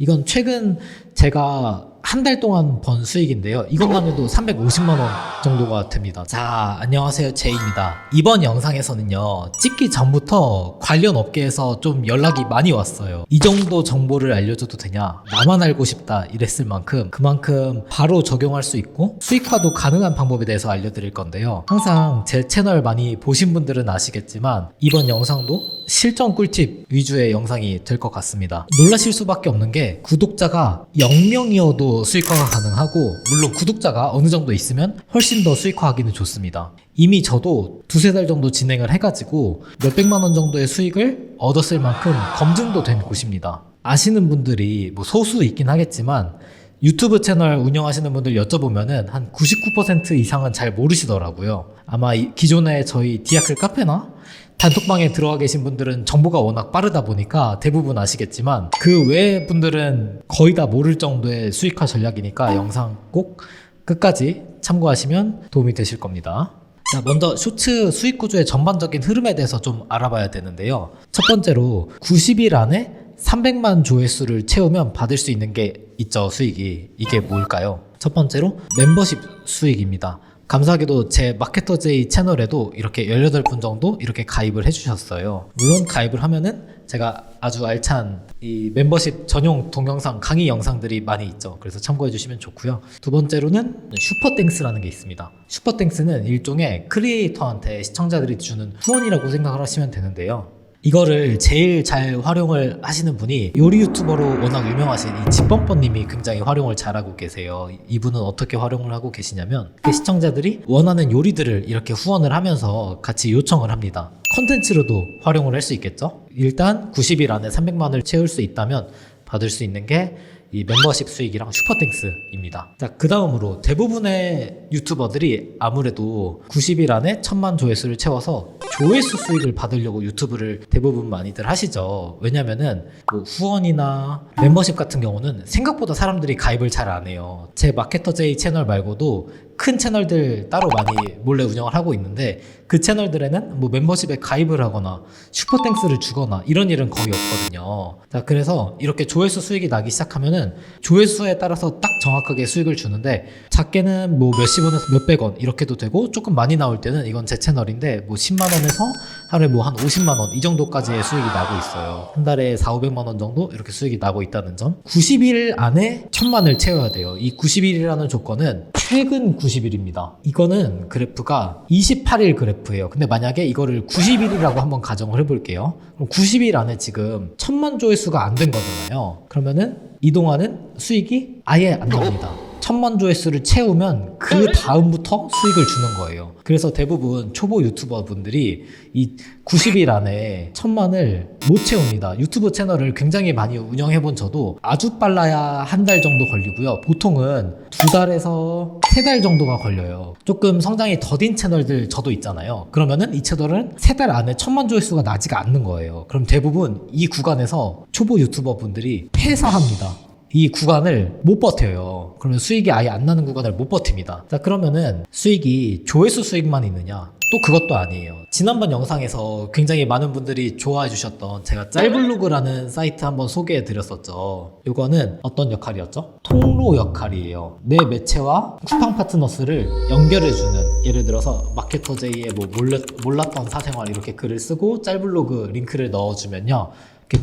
이건 최근 제가 한 달 동안 번 수익인데요. 이것만 해도 350만 원 정도가 됩니다. 자, 안녕하세요. 제이입니다. 이번 영상에서는요. 찍기 전부터 관련 업계에서 좀 연락이 많이 왔어요. 이 정도 정보를 알려줘도 되냐? 나만 알고 싶다 이랬을 만큼 그만큼 바로 적용할 수 있고 수익화도 가능한 방법에 대해서 알려드릴 건데요. 항상 제 채널 많이 보신 분들은 아시겠지만 이번 영상도 실전 꿀팁 위주의 영상이 될 것 같습니다. 놀라실 수밖에 없는 게 구독자가 0명이어도 수익화가 가능하고 물론 구독자가 어느 정도 있으면 훨씬 더 수익화하기는 좋습니다. 이미 저도 두세 달 정도 진행을 해가지고 몇백만 원 정도의 수익을 얻었을 만큼 검증도 된 곳입니다. 아시는 분들이 뭐 소수 있긴 하겠지만 유튜브 채널 운영하시는 분들 여쭤보면은 한 99% 이상은 잘 모르시더라고요. 아마 이- 기존에 저희 디아클 카페나 단톡방에 들어와 계신 분들은 정보가 워낙 빠르다 보니까 대부분 아시겠지만 그 외의 분들은 거의 다 모를 정도의 수익화 전략이니까 영상 꼭 끝까지 참고하시면 도움이 되실 겁니다. 자, 먼저 쇼츠 수익 구조의 전반적인 흐름에 대해서 좀 알아봐야 되는데요. 첫 번째로 90일 안에 300만 조회수를 채우면 받을 수 있는 게 있죠, 수익이. 이게 뭘까요? 첫 번째로 멤버십 수익입니다. 감사하게도 제 마케터 제이 채널에도 이렇게 18분 정도 이렇게 가입을 해주셨어요. 물론 가입을 하면은 제가 아주 알찬 이 멤버십 전용 동영상 강의 영상들이 많이 있죠. 그래서 참고해 주시면 좋고요. 두 번째로는 슈퍼땡스라는 게 있습니다. 슈퍼땡스는 일종의 크리에이터한테 시청자들이 주는 후원이라고 생각을 하시면 되는데요. 이거를 제일 잘 활용을 하시는 분이 요리 유튜버로 워낙 유명하신 이 집범퍼님이 굉장히 활용을 잘하고 계세요. 이분은 어떻게 활용을 하고 계시냐면 그 시청자들이 원하는 요리들을 이렇게 후원을 하면서 같이 요청을 합니다. 컨텐츠로도 활용을 할 수 있겠죠? 일단 90일 안에 300만을 채울 수 있다면 받을 수 있는 게 이 멤버십 수익이랑 슈퍼땡스입니다. 자, 그 다음으로 대부분의 유튜버들이 아무래도 90일 안에 천만 조회수를 채워서 조회수 수익을 받으려고 유튜브를 대부분 많이들 하시죠. 왜냐면은 뭐 후원이나 멤버십 같은 경우는 생각보다 사람들이 가입을 잘 안 해요. 제 마케터 제이 채널 말고도 큰 채널들 따로 많이 몰래 운영을 하고 있는데 그 채널들에는 뭐 멤버십에 가입을 하거나 슈퍼땡스를 주거나 이런 일은 거의 없거든요. 자, 그래서 이렇게 조회수 수익이 나기 시작하면은 조회수에 따라서 딱 정확하게 수익을 주는데 작게는 뭐 몇십 원에서 몇백 원 이렇게도 되고 조금 많이 나올 때는 이건 제 채널인데 뭐 10만 원에서 하루에 뭐 한 50만 원 이 정도까지의 수익이 나고 있어요. 한 달에 4, 500만 원 정도 이렇게 수익이 나고 있다는 점. 90일 안에 천만을 채워야 돼요. 이 90일이라는 조건은 최근 90일입니다. 이거는 그래프가 28일 그래프예요. 근데 만약에 이거를 90일이라고 한번 가정을 해볼게요. 그럼 90일 안에 지금 천만 조회수가 안 된 거잖아요. 그러면은 이 동안은 수익이 아예 안 납니다. 천만 조회수를 채우면 그 다음부터 수익을 주는 거예요. 그래서 대부분 초보 유튜버 분들이 이 90일 안에 천만을 못 채웁니다. 유튜브 채널을 굉장히 많이 운영해 본 저도 아주 빨라야 한 달 정도 걸리고요. 보통은 두 달에서 세 달 정도가 걸려요. 조금 성장이 더딘 채널들 저도 있잖아요. 그러면은 이 채널은 세 달 안에 천만 조회수가 나지가 않는 거예요. 그럼 대부분 이 구간에서 초보 유튜버 분들이 폐사합니다. 이 구간을 못 버텨요. 그러면 수익이 아예 안 나는 구간을 못 버팁니다. 자, 그러면은 수익이 조회수 수익만 있느냐? 또 그것도 아니에요. 지난번 영상에서 굉장히 많은 분들이 좋아해 주셨던 제가 짤블로그라는 사이트 한번 소개해 드렸었죠. 이거는 어떤 역할이었죠? 통로 역할이에요. 내 매체와 쿠팡 파트너스를 연결해 주는 예를 들어서 마케터 제이의 뭐 몰랐, 몰랐던 사생활 이렇게 글을 쓰고 짤블로그 링크를 넣어 주면요.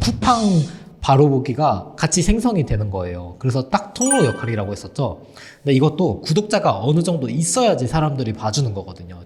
쿠팡 바로 보기가 같이 생성이 되는 거예요. 그래서 딱 통로 역할이라고 했었죠. 근데 이것도 구독자가 어느 정도 있어야지 사람들이 봐주는 거거든요.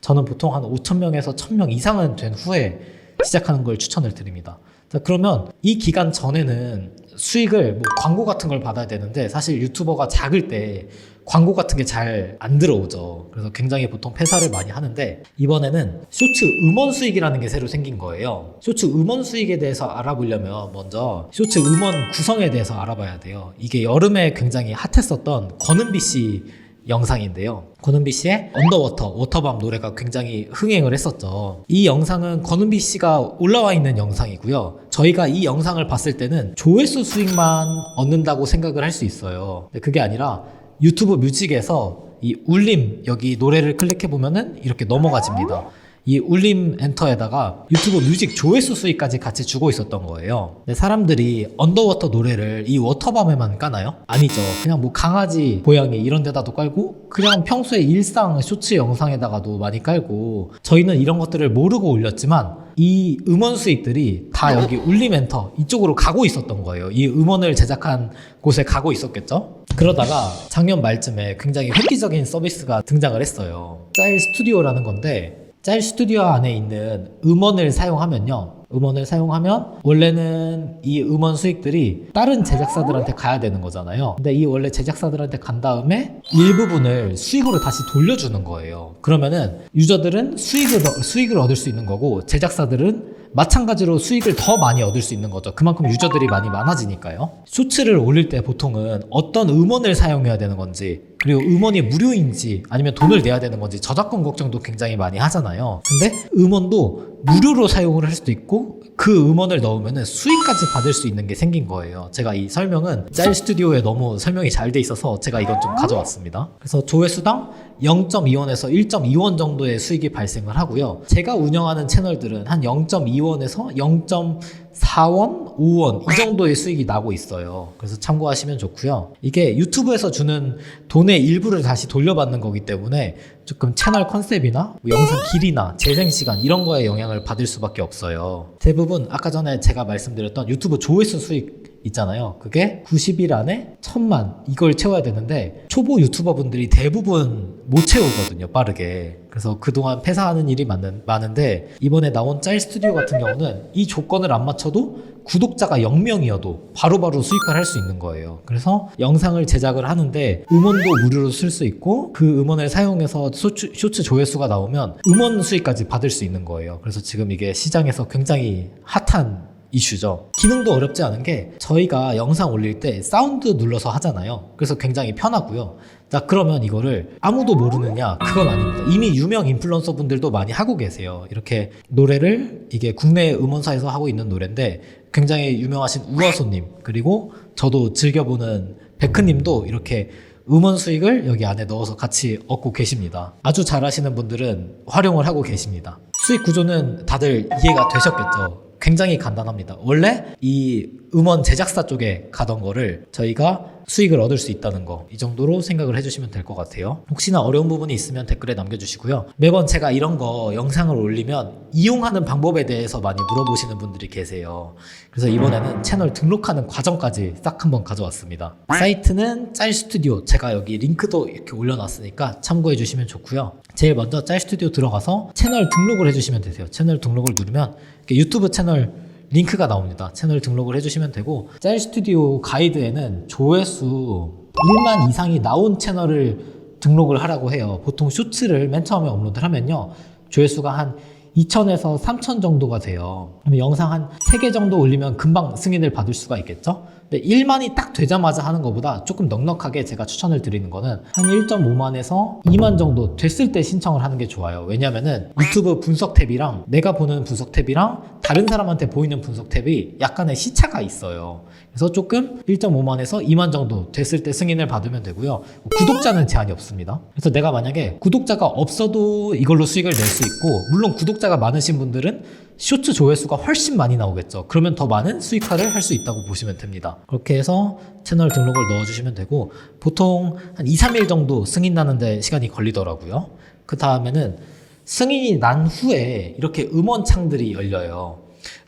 저는 보통 한 5,000명에서 1,000명 이상은 된 후에 시작하는 걸 추천을 드립니다. 자, 그러면 이 기간 전에는 수익을 뭐 광고 같은 걸 받아야 되는데 사실 유튜버가 작을 때 광고 같은 게 잘 안 들어오죠. 그래서 굉장히 보통 폐사를 많이 하는데 이번에는 쇼츠 음원 수익이라는 게 새로 생긴 거예요. 쇼츠 음원 수익에 대해서 알아보려면 먼저 쇼츠 음원 구성에 대해서 알아봐야 돼요. 이게 여름에 굉장히 핫했었던 권은비 씨 영상인데요. 권은비 씨의 언더워터, 워터밤 노래가 굉장히 흥행을 했었죠. 이 영상은 권은비 씨가 올라와 있는 영상이고요. 저희가 이 영상을 봤을 때는 조회수 수익만 얻는다고 생각을 할 수 있어요. 근데 그게 아니라 유튜브 뮤직에서 이 울림 여기 노래를 클릭해 보면은 이렇게 넘어가집니다. 이 울림 엔터에다가 유튜브 뮤직 조회수 수익까지 같이 주고 있었던 거예요. 근데 사람들이 언더워터 노래를 이 워터밤에만 까나요? 아니죠. 그냥 뭐 강아지, 고양이 이런 데다도 깔고 그냥 평소에 일상 쇼츠 영상에다가도 많이 깔고 저희는 이런 것들을 모르고 올렸지만 이 음원 수익들이 다 여기 울림 엔터 이쪽으로 가고 있었던 거예요. 이 음원을 제작한 곳에 가고 있었겠죠? 그러다가 작년 말쯤에 굉장히 획기적인 서비스가 등장을 했어요. 짤 스튜디오라는 건데 짤 스튜디오 안에 있는 음원을 사용하면요. 음원을 사용하면 원래는 이 음원 수익들이 다른 제작사들한테 가야 되는 거잖아요. 근데 이 원래 제작사들한테 간 다음에 일부분을 수익으로 다시 돌려주는 거예요. 그러면은 유저들은 수익을, 얻- 수익을 얻을 수 있는 거고 제작사들은 마찬가지로 수익을 더 많이 얻을 수 있는 거죠. 그만큼 유저들이 많이 많아지니까요. 쇼츠를 올릴 때 보통은 어떤 음원을 사용해야 되는 건지 그리고 음원이 무료인지 아니면 돈을 내야 되는 건지 저작권 걱정도 굉장히 많이 하잖아요. 근데 음원도 무료로 사용을 할 수도 있고 그 음원을 넣으면 수익까지 받을 수 있는 게 생긴 거예요. 제가 이 설명은 짤 스튜디오에 너무 설명이 잘 돼 있어서 제가 이건 좀 가져왔습니다. 그래서 조회수당 0.2원에서 1.2원 정도의 수익이 발생을 하고요. 제가 운영하는 채널들은 한 0.2원에서 0.4원, 5원 이 정도의 수익이 나고 있어요. 그래서 참고하시면 좋고요. 이게 유튜브에서 주는 돈의 일부를 다시 돌려받는 거기 때문에 조금 채널 컨셉이나 뭐 영상 길이나 재생 시간 이런 거에 영향을 받을 수밖에 없어요. 대부분 아까 전에 제가 말씀드렸던 유튜브 조회수 수익 있잖아요. 그게 90일 안에 천만 이걸 채워야 되는데 초보 유튜버 분들이 대부분 못 채우거든요. 빠르게. 그래서 그동안 폐사하는 일이 많은, 많은데 이번에 나온 짤 스튜디오 같은 경우는 이 조건을 안 맞춰도 구독자가 0명이어도 바로바로 수익을 할 수 있는 거예요. 그래서 영상을 제작을 하는데 음원도 무료로 쓸 수 있고 그 음원을 사용해서 쇼츠, 쇼츠 조회수가 나오면 음원 수익까지 받을 수 있는 거예요. 그래서 지금 이게 시장에서 굉장히 핫한 이슈죠. 기능도 어렵지 않은 게 저희가 영상 올릴 때 사운드 눌러서 하잖아요. 그래서 굉장히 편하고요. 자, 그러면 이거를 아무도 모르느냐? 그건 아닙니다. 이미 유명 인플루언서 분들도 많이 하고 계세요. 이렇게 노래를 이게 국내 음원사에서 하고 있는 노래인데 굉장히 유명하신 우아소님 그리고 저도 즐겨보는 베크님도 이렇게 음원 수익을 여기 안에 넣어서 같이 얻고 계십니다. 아주 잘하시는 분들은 활용을 하고 계십니다. 수익 구조는 다들 이해가 되셨겠죠? 굉장히 간단합니다. 원래 이 음원 제작사 쪽에 가던 거를 저희가 수익을 얻을 수 있다는 거 이 정도로 생각을 해주시면 될 것 같아요. 혹시나 어려운 부분이 있으면 댓글에 남겨주시고요. 매번 제가 이런 거 영상을 올리면 이용하는 방법에 대해서 많이 물어보시는 분들이 계세요. 그래서 이번에는 채널 등록하는 과정까지 싹 한번 가져왔습니다. 사이트는 짤 스튜디오 제가 여기 링크도 이렇게 올려놨으니까 참고해 주시면 좋고요. 제일 먼저 짤 스튜디오 들어가서 채널 등록을 해주시면 되세요. 채널 등록을 누르면 유튜브 채널 링크가 나옵니다. 채널 등록을 해주시면 되고 짤 스튜디오 가이드에는 조회수 1만 이상이 나온 채널을 등록을 하라고 해요. 보통 쇼츠를 맨 처음에 업로드를 하면요. 조회수가 한 2,000에서 3,000 정도가 돼요. 그러면 영상 한 3개 정도 올리면 금방 승인을 받을 수가 있겠죠? 근데 1만이 딱 되자마자 하는 것보다 조금 넉넉하게 제가 추천을 드리는 거는 한 1.5만에서 2만 정도 됐을 때 신청을 하는 게 좋아요. 왜냐면은 유튜브 분석 탭이랑 내가 보는 분석 탭이랑 다른 사람한테 보이는 분석 탭이 약간의 시차가 있어요. 그래서 조금 1.5만에서 2만 정도 됐을 때 승인을 받으면 되고요. 구독자는 제한이 없습니다. 그래서 내가 만약에 구독자가 없어도 이걸로 수익을 낼 수 있고, 물론 구독자가 많으신 분들은 쇼츠 조회수가 훨씬 많이 나오겠죠. 그러면 더 많은 수익화를 할 수 있다고 보시면 됩니다. 그렇게 해서 채널 등록을 넣어주시면 되고, 보통 한 2, 3일 정도 승인 나는데 시간이 걸리더라고요. 그 다음에는 승인이 난 후에 이렇게 음원 창들이 열려요.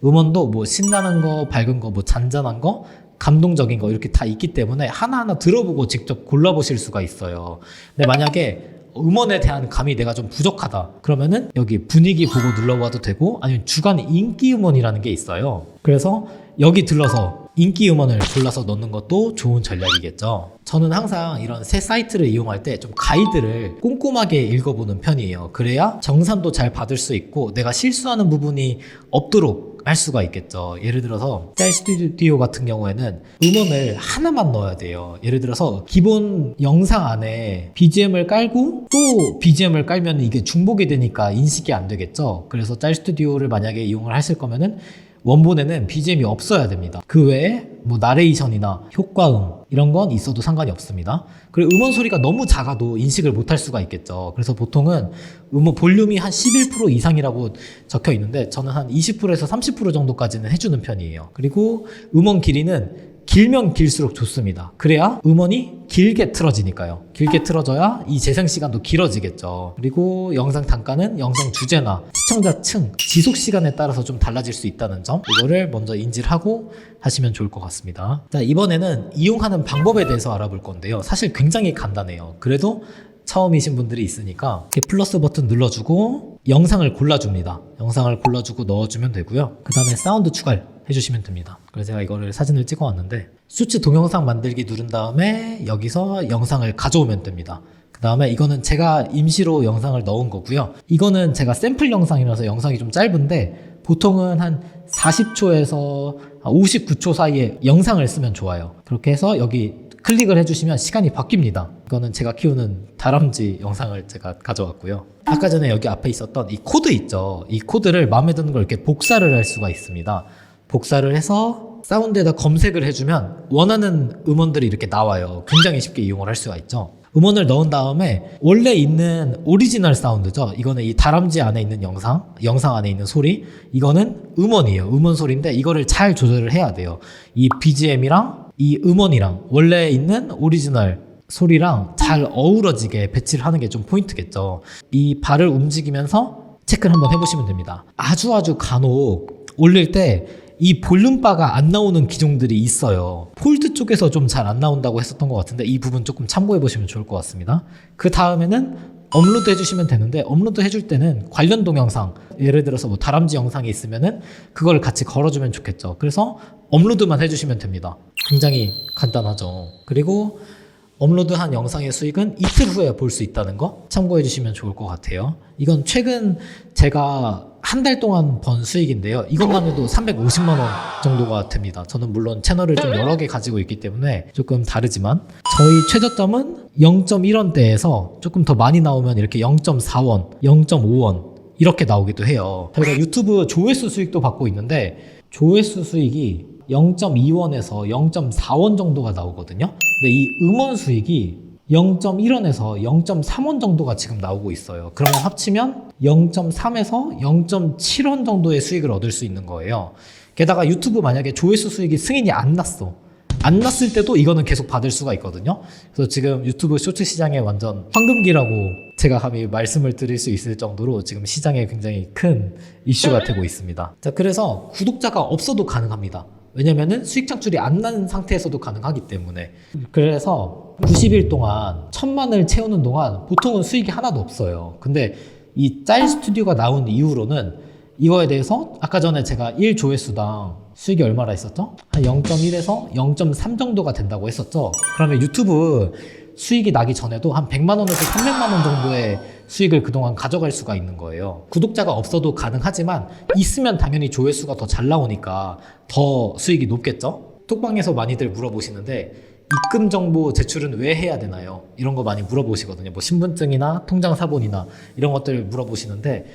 음원도 뭐 신나는 거, 밝은 거, 뭐 잔잔한 거, 감동적인 거 이렇게 다 있기 때문에 하나하나 들어보고 직접 골라보실 수가 있어요. 근데 만약에 음원에 대한 감이 내가 좀 부족하다. 그러면은 여기 분위기 보고 눌러봐도 되고 아니면 주간 인기 음원이라는 게 있어요. 그래서 여기 들러서 인기 음원을 골라서 넣는 것도 좋은 전략이겠죠. 저는 항상 이런 새 사이트를 이용할 때 좀 가이드를 꼼꼼하게 읽어보는 편이에요. 그래야 정산도 잘 받을 수 있고 내가 실수하는 부분이 없도록 할 수가 있겠죠. 예를 들어서 짤 스튜디오 같은 경우에는 음원을 하나만 넣어야 돼요. 예를 들어서 기본 영상 안에 BGM을 깔고 또 BGM을 깔면 이게 중복이 되니까 인식이 안 되겠죠. 그래서 짤 스튜디오를 만약에 이용을 하실 거면은 원본에는 BGM이 없어야 됩니다. 그 외에 뭐 나레이션이나 효과음 이런 건 있어도 상관이 없습니다. 그리고 음원 소리가 너무 작아도 인식을 못할 수가 있겠죠. 그래서 보통은 음원 볼륨이 한 11% 이상이라고 적혀 있는데 저는 한 20%에서 30% 정도까지는 해주는 편이에요. 그리고 음원 길이는 길면 길수록 좋습니다. 그래야 음원이 길게 틀어지니까요. 길게 틀어져야 이 재생 시간도 길어지겠죠. 그리고 영상 단가는 영상 주제나 시청자 층, 지속 시간에 따라서 좀 달라질 수 있다는 점 이거를 먼저 인지를 하고 하시면 좋을 것 같습니다. 자, 이번에는 이용하는 방법에 대해서 알아볼 건데요. 사실 굉장히 간단해요. 그래도 처음이신 분들이 있으니까 플러스 버튼 눌러주고 영상을 골라줍니다. 영상을 골라주고 넣어주면 되고요. 그 다음에 사운드 추가를 해주시면 됩니다. 그래서 제가 이거를 사진을 찍어 왔는데 수치 동영상 만들기 누른 다음에 여기서 영상을 가져오면 됩니다. 그 다음에 이거는 제가 임시로 영상을 넣은 거고요. 이거는 제가 샘플 영상이라서 영상이 좀 짧은데 보통은 한 40초에서 59초 사이에 영상을 쓰면 좋아요. 그렇게 해서 여기 클릭을 해주시면 시간이 바뀝니다. 이거는 제가 키우는 다람쥐 영상을 제가 가져왔고요. 아까 전에 여기 앞에 있었던 이 코드 있죠. 이 코드를 마음에 드는 걸 이렇게 복사를 할 수가 있습니다. 복사를 해서 사운드에다 검색을 해주면 원하는 음원들이 이렇게 나와요. 굉장히 쉽게 이용을 할 수가 있죠. 음원을 넣은 다음에 원래 있는 오리지널 사운드죠. 이거는 이 다람쥐 안에 있는 영상, 영상 안에 있는 소리, 이거는 음원이에요. 음원 소리인데 이거를 잘 조절을 해야 돼요. 이 BGM이랑 이 음원이랑 원래 있는 오리지널 소리랑 잘 어우러지게 배치를 하는 게 좀 포인트겠죠. 이 발을 움직이면서 체크를 한번 해보시면 됩니다. 아주 아주 간혹 올릴 때 이 볼륨바가 안 나오는 기종들이 있어요. 폴드 쪽에서 좀 잘 안 나온다고 했었던 것 같은데 이 부분 조금 참고해 보시면 좋을 것 같습니다. 그 다음에는 업로드 해주시면 되는데 업로드 해줄 때는 관련 동영상 예를 들어서 뭐 다람쥐 영상이 있으면은 그걸 같이 걸어주면 좋겠죠. 그래서 업로드만 해주시면 됩니다. 굉장히 간단하죠. 그리고 업로드한 영상의 수익은 이틀 후에 볼 수 있다는 거 참고해 주시면 좋을 것 같아요. 이건 최근 제가 한 달 동안 번 수익인데요. 이것만 해도 350만 원 정도가 됩니다. 저는 물론 채널을 좀 여러 개 가지고 있기 때문에 조금 다르지만 저희 최저점은 0.1원대에서 조금 더 많이 나오면 이렇게 0.4원, 0.5원 이렇게 나오기도 해요. 저희가 유튜브 조회수 수익도 받고 있는데 조회수 수익이 0.2원에서 0.4원 정도가 나오거든요. 근데 이 음원 수익이 0.1원에서 0.3원 정도가 지금 나오고 있어요. 그러면 합치면 0.3에서 0.7원 정도의 수익을 얻을 수 있는 거예요. 게다가 유튜브 만약에 조회수 수익이 승인이 안 났어. 안 났을 때도 이거는 계속 받을 수가 있거든요. 그래서 지금 유튜브 쇼츠 시장에 완전 황금기라고 제가 감히 말씀을 드릴 수 있을 정도로 지금 시장에 굉장히 큰 이슈가 되고 있습니다. 자, 그래서 구독자가 없어도 가능합니다. 왜냐면은 수익 창출이 안 나는 상태에서도 가능하기 때문에. 그래서 90일 동안 천만을 채우는 동안 보통은 수익이 하나도 없어요. 근데 이 짤 스튜디오가 나온 이후로는 이거에 대해서 아까 전에 제가 1조회수당 수익이 얼마나 있었죠? 한 0.1에서 0.3 정도가 된다고 했었죠. 그러면 유튜브 수익이 나기 전에도 한 100만 원에서 300만 원 정도의 수익을 그동안 가져갈 수가 있는 거예요. 구독자가 없어도 가능하지만 있으면 당연히 조회수가 더 잘 나오니까 더 수익이 높겠죠? 톡방에서 많이들 물어보시는데 입금 정보 제출은 왜 해야 되나요? 이런 거 많이 물어보시거든요. 뭐 신분증이나 통장 사본이나 이런 것들 물어보시는데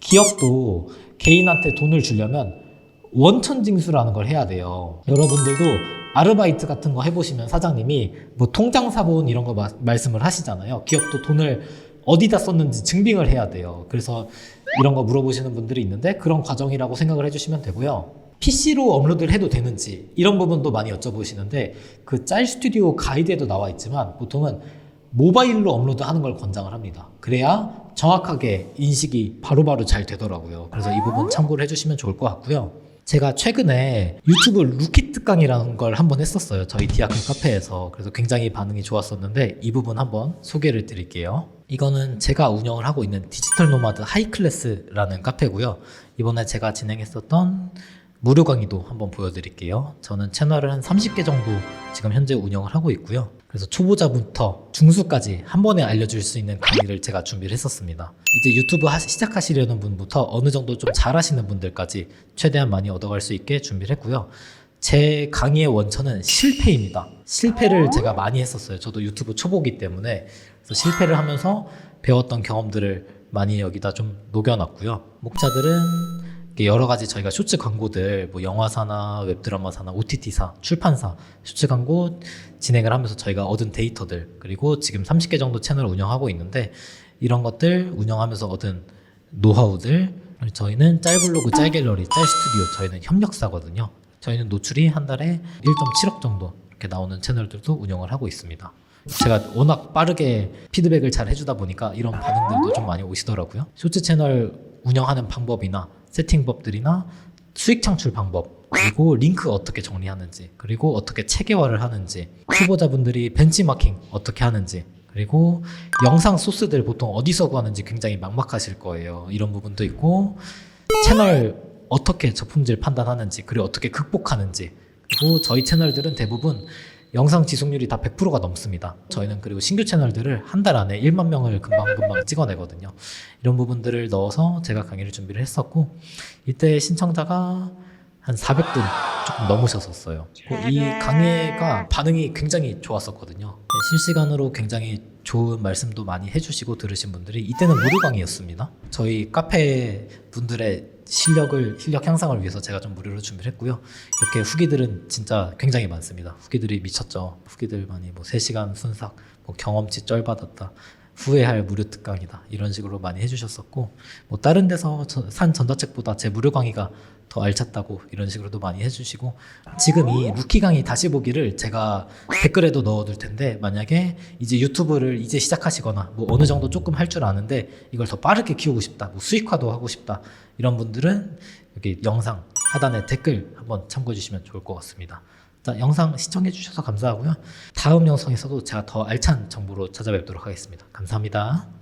기업도 개인한테 돈을 주려면 원천 징수라는 걸 해야 돼요. 여러분들도 아르바이트 같은 거 해보시면 사장님이 뭐 통장 사본 이런 거 마- 말씀을 하시잖아요. 기업도 돈을 어디다 썼는지 증빙을 해야 돼요. 그래서 이런 거 물어보시는 분들이 있는데 그런 과정이라고 생각을 해주시면 되고요. PC로 업로드를 해도 되는지 이런 부분도 많이 여쭤보시는데 그 짤 스튜디오 가이드에도 나와 있지만 보통은 모바일로 업로드하는 걸 권장을 합니다. 그래야 정확하게 인식이 바로바로 잘 되더라고요. 그래서 이 부분 참고를 해주시면 좋을 것 같고요. 제가 최근에 유튜브 루키 특강이라는 걸 한번 했었어요. 저희 디아크 카페에서. 그래서 굉장히 반응이 좋았었는데 이 부분 한번 소개를 드릴게요. 이거는 제가 운영을 하고 있는 디지털 노마드 하이클래스라는 카페고요. 이번에 제가 진행했었던 무료 강의도 한번 보여드릴게요. 저는 채널을 한 30개 정도 지금 현재 운영을 하고 있고요. 그래서 초보자부터 중수까지 한 번에 알려줄 수 있는 강의를 제가 준비를 했었습니다. 이제 유튜브 하- 시작하시려는 분부터 어느 정도 좀 잘하시는 분들까지 최대한 많이 얻어갈 수 있게 준비를 했고요. 제 강의의 원천은 실패입니다. 실패를 제가 많이 했었어요. 저도 유튜브 초보기 때문에 그래서 실패를 하면서 배웠던 경험들을 많이 여기다 좀 녹여놨고요. 목차들은 여러 가지 저희가 쇼츠 광고들 뭐 영화사나 웹드라마사나 OTT사, 출판사 쇼츠 광고 진행을 하면서 저희가 얻은 데이터들 그리고 지금 30개 정도 채널을 운영하고 있는데 이런 것들 운영하면서 얻은 노하우들 저희는 짤블로그, 짤갤러리, 짤스튜디오 저희는 협력사거든요. 저희는 노출이 한 달에 1.7억 정도 이렇게 나오는 채널들도 운영을 하고 있습니다. 제가 워낙 빠르게 피드백을 잘 해주다 보니까 이런 반응들도 좀 많이 오시더라고요. 쇼츠 채널 운영하는 방법이나 세팅법들이나 수익 창출 방법 그리고 링크 어떻게 정리하는지 그리고 어떻게 체계화를 하는지 후보자분들이 벤치마킹 어떻게 하는지 그리고 영상 소스들 보통 어디서 구하는지 굉장히 막막하실 거예요. 이런 부분도 있고 채널 어떻게 저품질 판단하는지 그리고 어떻게 극복하는지 그리고 저희 채널들은 대부분 영상 지속률이 다 100%가 넘습니다. 저희는 그리고 신규 채널들을 한 달 안에 1만 명을 금방금방 찍어내거든요. 이런 부분들을 넣어서 제가 강의를 준비를 했었고 이때 신청자가 한 400분 조금 넘으셨었어요. 이 강의가 반응이 굉장히 좋았었거든요. 네, 실시간으로 굉장히 좋은 말씀도 많이 해주시고 들으신 분들이 이때는 무료 강의였습니다. 저희 카페 분들의 실력을 실력 향상을 위해서 제가 좀 무료로 준비를 했고요. 이렇게 후기들은 진짜 굉장히 많습니다. 후기들이 미쳤죠. 후기들 많이 뭐 3시간 순삭, 뭐 경험치 쩔 받았다. 후회할 무료 특강이다 이런 식으로 많이 해주셨었고 뭐 다른 데서 저- 산 전자책보다 제 무료 강의가 더 알찼다고 이런 식으로도 많이 해주시고 지금 이 루키 강의 다시 보기를 제가 댓글에도 넣어둘 텐데 만약에 이제 유튜브를 이제 시작하시거나 뭐 어느 정도 조금 할 줄 아는데 이걸 더 빠르게 키우고 싶다 뭐 수익화도 하고 싶다 이런 분들은 여기 영상 하단에 댓글 한번 참고해 주시면 좋을 것 같습니다. 자, 영상 시청해 주셔서 감사하고요. 다음 영상에서도 제가 더 알찬 정보로 찾아뵙도록 하겠습니다. 감사합니다.